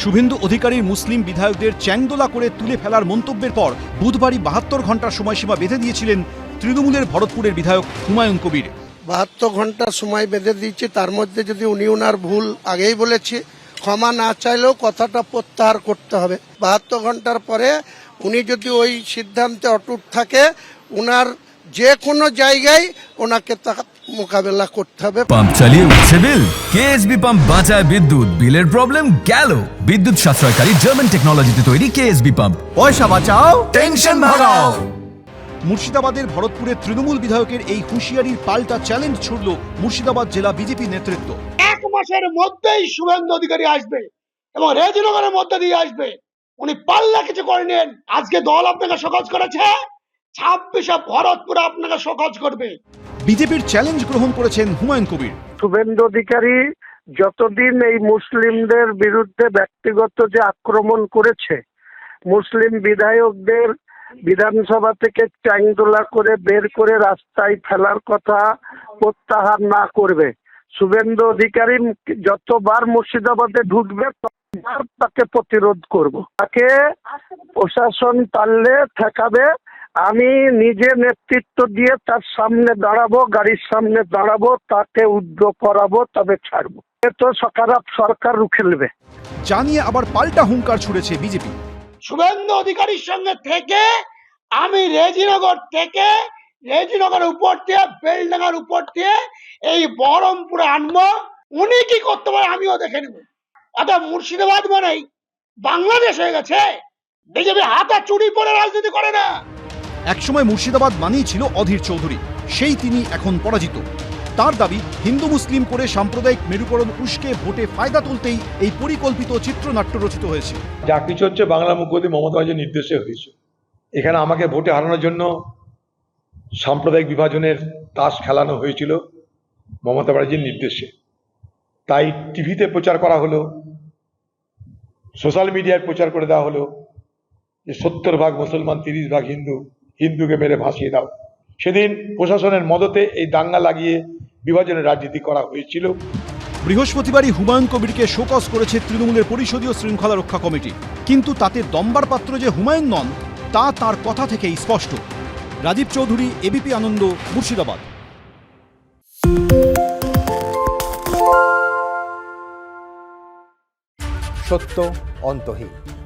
শুভেন্দু অধিকারীর মুসলিম বিধায়কদের চ্যাংদোলা করে তুলে ফেলার মন্তব্যের পর বুধবারই বাহাত্তর ঘণ্টার সময়সীমা বেঁধে দিয়েছিলেন তৃণমূলের ভরতপুরের বিধায়ক হুমায়ুন কবির। বাহাত্তর ঘণ্টা সময় বেঁধে দিয়েছে, তার মধ্যে যদি উনি ওনার ভুল আগেই বলেছে, ক্ষমা না চাইলেও কথাটা প্রত্যাহার করতে হবে। বাহাত্তর ঘণ্টার পরে উনি যদি ওই সিদ্ধান্তে অটুট থাকে ওনার যে কোনো জায়গায় ওনাকে মোকাবেলা করতে হবে। পাম্প চালিয়ে উঠছে বিল। কেএসবি পাম্প বাঁচায় বিদ্যুৎ। বিলের প্রবলেম গেল। বিদ্যুৎ সাশ্রয়কারী জার্মান টেকনোলজিতে তৈরি কেএসবি পাম্প। পয়সা বাঁচাও টেনশন ভাগাও। মুর্শিদাবাদের ভরতপুরের তৃণমূল বিধায়কের এই হুঁশিয়ারির পাল্টা চ্যালেঞ্জ ছুড়ল মুর্শিদাবাদ জেলা বিজেপি নেতৃত্ব। এক মাসের মধ্যেই শুভেন্দু অধিকারী আসবে এবং রেজিনগরের মধ্যে দিয়ে আসবে। উনি পাল্লা কিছু করে নেন। আজকে দল আপনাকে সকাজ করেছে। ছাব্বিশে ভরতপুর আপনাকে সকাজ করবে। বিজেপির চ্যালেঞ্জ গ্রহণ করেছেন হুমায়ুন কবির। শুভেন্দু অধিকারী যতদিন এই মুসলিমদের বিরুদ্ধে ব্যক্তিগত যে আক্রমণ করেছে, মুসলিম বিধায়কদের বিধানসভা থেকে চাংদোলা করে বের করে রাস্তায় ফেলার কথা প্রত্যাহার না করবে। শুভেন্দু অধিকারী যতবার মুর্শিদাবাদে ঢুকবে, ততবার তাকে প্রতিরোধ করব। তাকে প্রশাসন পারলে ঠেকাবে আমি নিজে নেতৃত্ব দিয়ে তার সামনে দাঁড়াবো গাড়ির সামনে দাঁড়াবো তাকে উদ্যোগ করাবো তবে ছাড়বো। এ তো সকারাপ সরকার রুখে নেবে। জানিয়ে আবার পাল্টা হুঙ্কার ছুড়েছে বিজেপি। শুভেন্দু অধিকারীর সঙ্গে থেকে আমি রেজিনগর থেকে রেজিনগরের উপর দিয়ে বেলডাঙ্গার উপর দিয়ে এই বহরমপুরে আনব। উনি কি করতে পারে আমিও দেখে নেব। অর্থাৎ মুর্শিদাবাদ মানেই বাংলাদেশ হয়ে গেছে। বিজেপি হাতে চুরি পরে রাজনীতি করে না। একসময় মুর্শিদাবাদ মানেই ছিল অধীর চৌধুরী। সেই তিনি এখন পরাজিত। তার দাবি, হিন্দু মুসলিম করে সাম্প্রদায়িক মেরুকরণ উস্কে ভোটে ফায়দা তুলতেই এই পরিকল্পিত চিত্রনাট্য রচিত হয়েছে। যা কিছু হচ্ছে বাংলা মুখ্যমন্ত্রী মমতা ব্যানার্জির নির্দেশে হয়েছে। এখানে আমাকে ভোটে হারানোর জন্য সাম্প্রদায়িক বিভাজনের তাস খেলানো হয়েছিল মমতা ব্যানার্জির নির্দেশে। তাই টিভিতে প্রচার করা হলো, সোশ্যাল মিডিয়ায় প্রচার করে দেওয়া হলো যে সত্তর ভাগ মুসলমান, তিরিশ ভাগ হিন্দু হিন্দুকে মেরে ভাসিয়ে দাও। সেদিন প্রশাসনের মদতে এই দাঙ্গা লাগিয়ে বিভাজনের রাজনীতি করা হয়েছিল। বৃহস্পতিবারই হুমায়ুন কবিরকে শোকজ করেছে তৃণমূলের পরিষদীয় শৃঙ্খলা রক্ষা কমিটি। কিন্তু তাতে দম্বার পাত্র যে হুমায়ুন নন তা তার কথা থেকেই স্পষ্ট। রাজীব চৌধুরী এবিপি আনন্দ মুর্শিদাবাদ। সত্য অন্তহীন।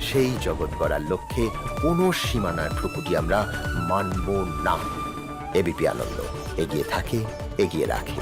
সেই জগৎ গড়ার লক্ষ্যে কোনো সীমানার ঠুকুটি আমরা মানব না। এবিপি আনন্দ, এগিয়ে থাকে, এগিয়ে রাখে।